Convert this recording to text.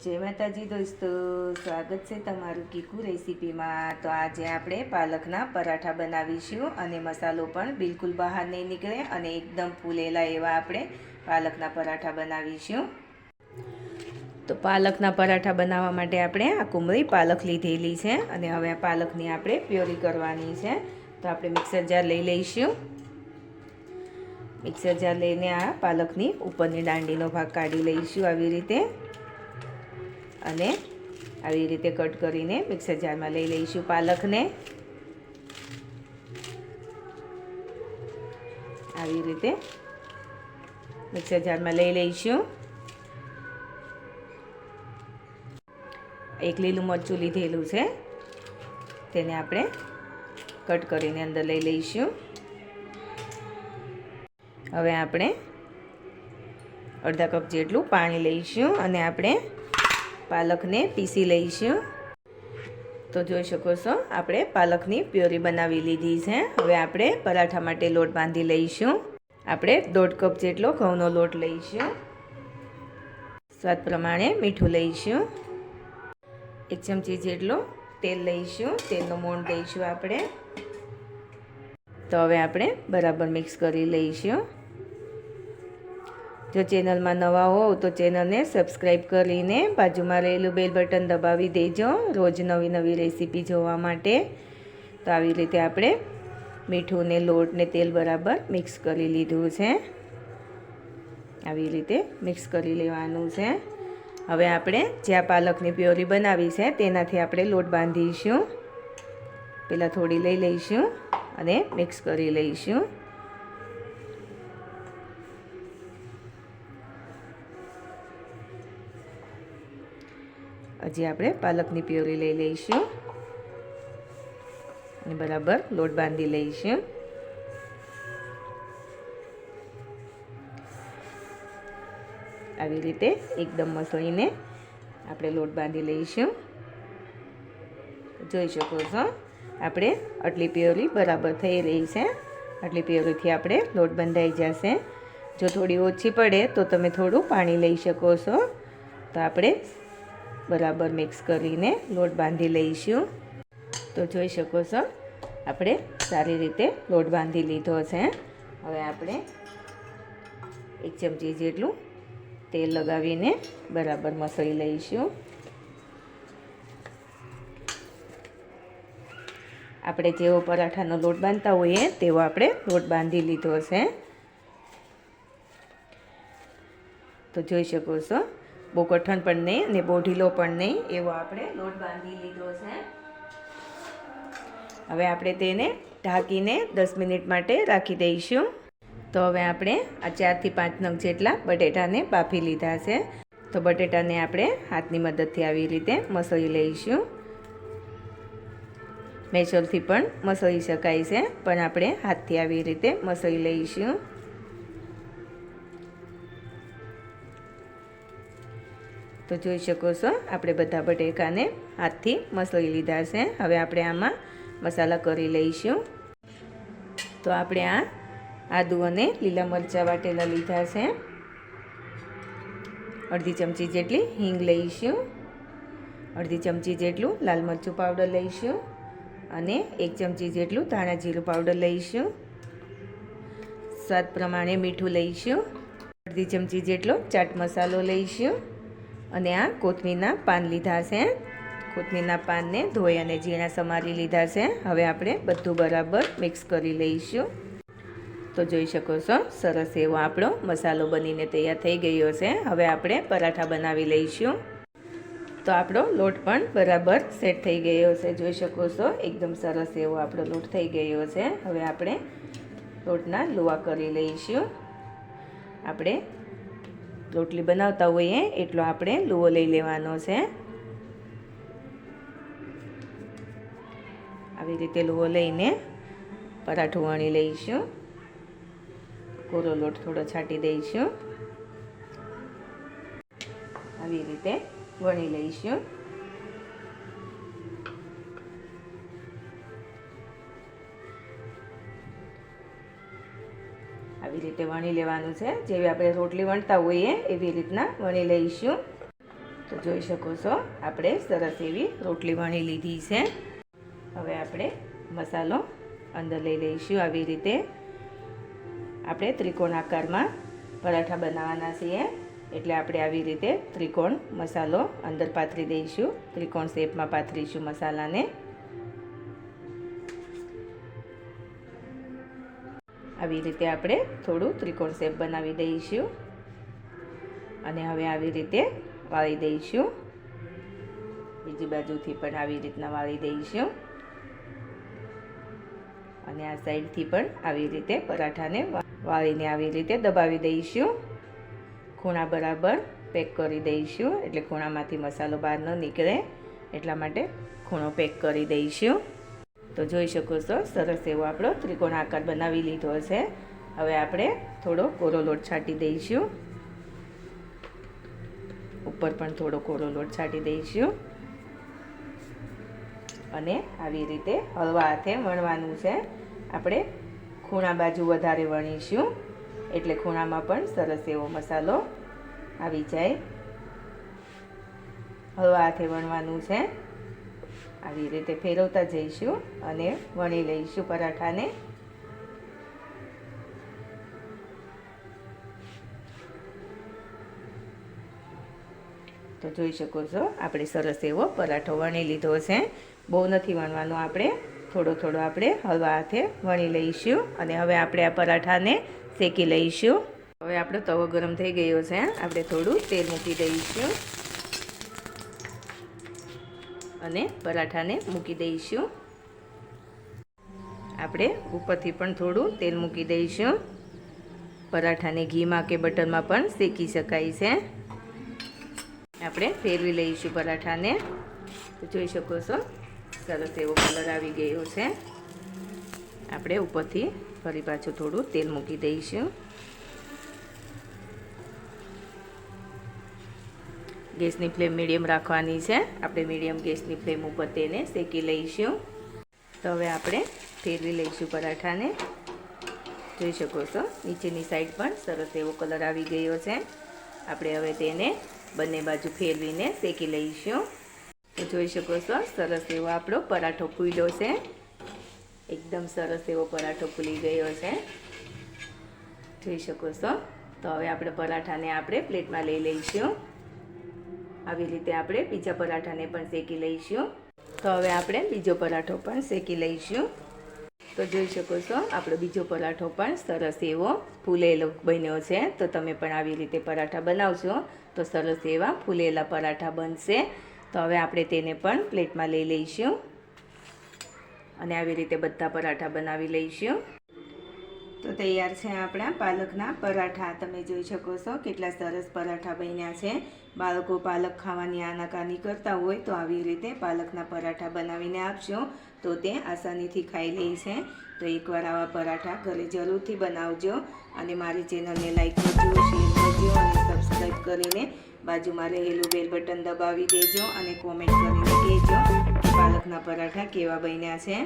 જય માતાજી દોસ્તો, સ્વાગત છે તમારું કીકુ રેસીપીમાં. તો આજે આપણે પાલકના પરાઠા બનાવીશું અને મસાલો પણ બિલકુલ બહાર નહીં નીકળે અને એકદમ ફૂલેલા એવા આપણે પાલકના પરાઠા બનાવીશું. તો પાલકના પરાઠા બનાવવા માટે આપણે આ કુમળી પાલક લીધેલી છે અને હવે આ પાલકની આપણે પ્યોરી કરવાની છે. તો આપણે મિક્સર જાર લઈ લઈશું. મિક્સર જાર લઈને આ પાલકની ઉપરની દાંડીનો ભાગ કાઢી લઈશું આવી રીતે. અને આવી રીતે કટ કરીને મિક્સર જારમાં લઈ લઈશું પાલકને. આવી રીતે મિક્સર જારમાં લઈ લઈશું. એક લીલું મરચું લીધેલું છે. તેને આપણે કટ કરીને અંદર લઈ લઈશું. હવે આપણે અડધા કપ જેટલું પાણી લઈશું અને આપણે પાલકને પીસી લઈશું. તો જોઈ શકો છો, આપણે પાલકની પ્યોરી બનાવી લીધી છે. હવે આપણે પરાઠા માટે લોટ બાંધી લઈશું. આપણે દોઢ કપ જેટલો ઘઉંનો લોટ લઈશું. સ્વાદ પ્રમાણે મીઠું લઈશું. એક ચમચી જેટલો તેલ લઈશું, તેલનો મોણ લઈશું આપણે. તો હવે આપણે બરાબર મિક્સ કરી લઈશું. જો ચેનલમાં નવા હોવ તો ચેનલને સબસ્ક્રાઈબ કરીને બાજુમાં રહેલું બેલ બટન દબાવી દેજો રોજ નવી નવી રેસીપી જોવા માટે. તો આવી રીતે આપણે મીઠું ને લોટ ને તેલ બરાબર મિક્સ કરી લીધું છે. આવી રીતે મિક્સ કરી લેવાનું છે. હવે આપણે જ્યાં પાલકની પ્યોરી બનાવી છે તેનાથી આપણે લોટ બાંધીશું. પહેલાં થોડી લઈ લઈશું અને મિક્સ કરી લઈશું. હજી આપણે પાલકની પ્યોરી લઈ લઈશું. અને બરાબર લોટ બાંધી લઈશું. આવી રીતે એકદમ મસળીને આપણે લોટ બાંધી લઈશું. જોઈ શકો છો, આપણે આટલી પ્યોરી બરાબર થઈ રહી છે. આટલી પ્યોરીથી આપણે લોટ બંધાઈ જશે. જો થોડી ઓછી પડે તો તમે થોડું પાણી લઈ શકો છો. તો આપણે બરાબર મિક્સ કરીને લોટ બાંધી લઈશું. તો જોઈ શકો છો, આપણે સારી રીતે લોટ બાંધી લીધો છે. હવે આપણે એક ચમચી જેટલું તેલ લગાવીને બરાબર મસળી લઈશું. આપણે જેવો પરાઠાનો લોટ બાંધતા હોઈએ તેવો આપણે લોટ બાંધી લીધો છે. તો જોઈ શકો છો બહુ કઠણ પણ નહીં અને બહુ ઢીલો પણ નહીં, એવો આપણે લોટ બાંધી લીધો છે. હવે આપણે તેને ઢાંકીને દસ મિનિટ માટે રાખી દઈશું. તો હવે આપણે આ ચારથી પાંચ નંગ જેટલા બટેટાને બાફી લીધા છે. તો બટેટાને આપણે હાથની મદદથી આવી રીતે મસળી લઈશું. મેચોલથી પણ મસળી શકાય છે, પણ આપણે હાથથી આવી રીતે મસળી લઈશું. તો જોઈ શકો છો, આપણે બધા બટેકાને હાથથી મસળી લીધા છે. હવે આપણે આમાં મસાલા કરી લઈશું. તો આપણે આ આદુ અને લીલા મરચાં વાટેલા લીધા છે. અડધી ચમચી જેટલી હિંગ લઈશું. અડધી ચમચી જેટલું લાલ મરચું પાવડર લઈશું અને એક ચમચી જેટલું ધાણા જીરું પાવડર લઈશું. સ્વાદ પ્રમાણે મીઠું લઈશું. અડધી ચમચી જેટલો ચાટ મસાલો લઈશું. અને આ કોથમીરના પાન લીધા છે. કોથમીરના પાનને ધોઈ અને ઝીણા સમારી લીધા છે. હવે આપણે બધું બરાબર મિક્સ કરી લઈશું. તો જોઈ શકો છો, સરસ એવો આપણો મસાલો બનીને તૈયાર થઈ ગયો છે. હવે આપણે પરાઠા બનાવી લઈશું. તો આપણો લોટ પણ બરાબર સેટ થઈ ગયો છે. જોઈ શકો છો, એકદમ સરસ એવો આપણો લોટ થઈ ગયો છે. હવે આપણે લોટના લુવા કરી લઈશું. આપણે રોટલી બનાવતા હોઈએ, એટલો આપણે લુવો લઈ લેવાનો છે. આવી રીતે લુવો લઈને પરાઠું વણી લઈશું. કોરો લોટ થોડો છાંટી દઈશું. આવી રીતે વણી લઈશું. આવી રીતે વણી લેવાનું છે. જેવી આપણે રોટલી વણતા હોઈએ એવી રીતના વણી લઈશું. તો જોઈ શકો છો, આપણે સરસ એવી રોટલી વણી લીધી છે. હવે આપણે મસાલો અંદર લઈ લઈશું આવી રીતે. આપણે ત્રિકોણ આકારમાં પરાઠા બનાવવાના છીએ. એટલે આપણે આવી રીતે ત્રિકોણ મસાલો અંદર પાથરી દઈશું. ત્રિકોણ શેપમાં પાથરીશું મસાલાને. આવી રીતે આપણે થોડું ત્રિકોણ શેપ બનાવી દઈશું. અને હવે આવી રીતે વાળી દઈશું. બીજી બાજુથી પણ આવી રીતના વાળી દઈશું. અને આ સાઈડથી પણ આવી રીતે પરાઠાને વાળીને આવી રીતે દબાવી દઈશું. ખૂણા બરાબર પેક કરી દઈશું, એટલે ખૂણામાંથી મસાલો બહાર ન નીકળે. એટલા માટે ખૂણો પેક કરી દઈશું. તો જોઈ શકો છો, સરસ એવો આપણો ત્રિકોણ આકાર બનાવી લીધો છે. હવે આપણે થોડો કોરો લોટ છાંટી દઈશું. ઉપર પણ થોડો કોરો લોટ છાંટી દઈશું. અને આવી રીતે હળવા હાથે વણવાનું છે. આપણે ખૂણા બાજુ વધારે વણીશું, એટલે ખૂણામાં પણ સરસ એવો મસાલો આવી જાય. હળવા હાથે વણવાનું છે. આવી રીતે ફેરવતા જઈશું અને વણી લઈશું પરાઠાને. તો જોઈ શકો છો, આપણે સરસ એવો પરાઠો વણી લીધો છે. બહુ નથી વણવાનો આપણે, થોડો થોડો આપણે હળવા હાથે વણી લઈશું અને હવે આપણે આ પરાઠાને શેકી લઈશું. હવે આપણો તવો ગરમ થઈ ગયો છે, આપણે થોડું તેલ મૂકી દઈશું. અને પરાઠાને મૂકી દઈશું. આપણે ઉપરથી પણ થોડું તેલ મૂકી દઈશું. પરાઠાને ઘીમાં કે બટરમાં પણ શેકી શકાય છે. આપણે ફેરવી લઈશું પરાઠાને. જોઈ શકો છો, સરસ એવો કલર આવી ગયો છે. આપણે ઉપરથી ફરી પાછું થોડું તેલ મૂકી દઈશું. ગેસની ફ્લેમ મીડિયમ રાખવાની છે. આપણે મીડિયમ ગેસની ફ્લેમ ઉપર તેને શેકી લઈશું. તો હવે આપણે ફેરવી લઈશું પરાઠાને. જોઈ શકો છો, નીચેની સાઈડ પણ સરસ એવો કલર આવી ગયો છે. આપણે હવે તેને બંને બાજુ ફેરવીને શેકી લઈશું. તો જોઈ શકો છો, સરસ એવો આપણો પરાઠો ફૂલ્યો છે. એકદમ સરસ એવો પરાઠો ફૂલી ગયો છે. જોઈ શકો છો. તો હવે આપણે પરાઠાને આપણે પ્લેટમાં લઈ લઈશું. આવી રીતે આપણે બીજા પરાઠાને પણ શેકી લઈશું. તો હવે આપણે બીજો પરાઠો પણ શેકી લઈશું. તો જોઈ શકો છો, આપણો બીજો પરાઠો પણ સરસ એવો ફૂલેલો બન્યો છે. તો તમે પણ આવી રીતે પરાઠા બનાવશો તો સરસ એવા ફૂલેલા પરાઠા બનશે. તો હવે આપણે તેને પણ પ્લેટમાં લઈ લઈશું. અને આવી રીતે બધા પરાઠા બનાવી લઈશું. તો તૈયાર છે આપણા પાલકના પરાઠા. તમે જોઈ શકો છો કેટલા સરસ પરાઠા બન્યા છે. બાળકો પાલક ખાવાની આનાકાની કરતા હોય તો આવી રીતે પાલકના પરાઠા બનાવીને આપશો તો તે આસાનીથી ખાઈ લે છે. તો એકવાર આવા પરાઠા ઘરે જરૂરથી બનાવજો અને મારી ચેનલને લાઈક કરજો શેર કરજો અને સબસ્ક્રાઈબ કરીને બાજુમાં રહેલું બેલ બટન દબાવી દેજો અને કોમેન્ટ કરીને કહેજો પાલકના પરાઠા કેવા બન્યા છે.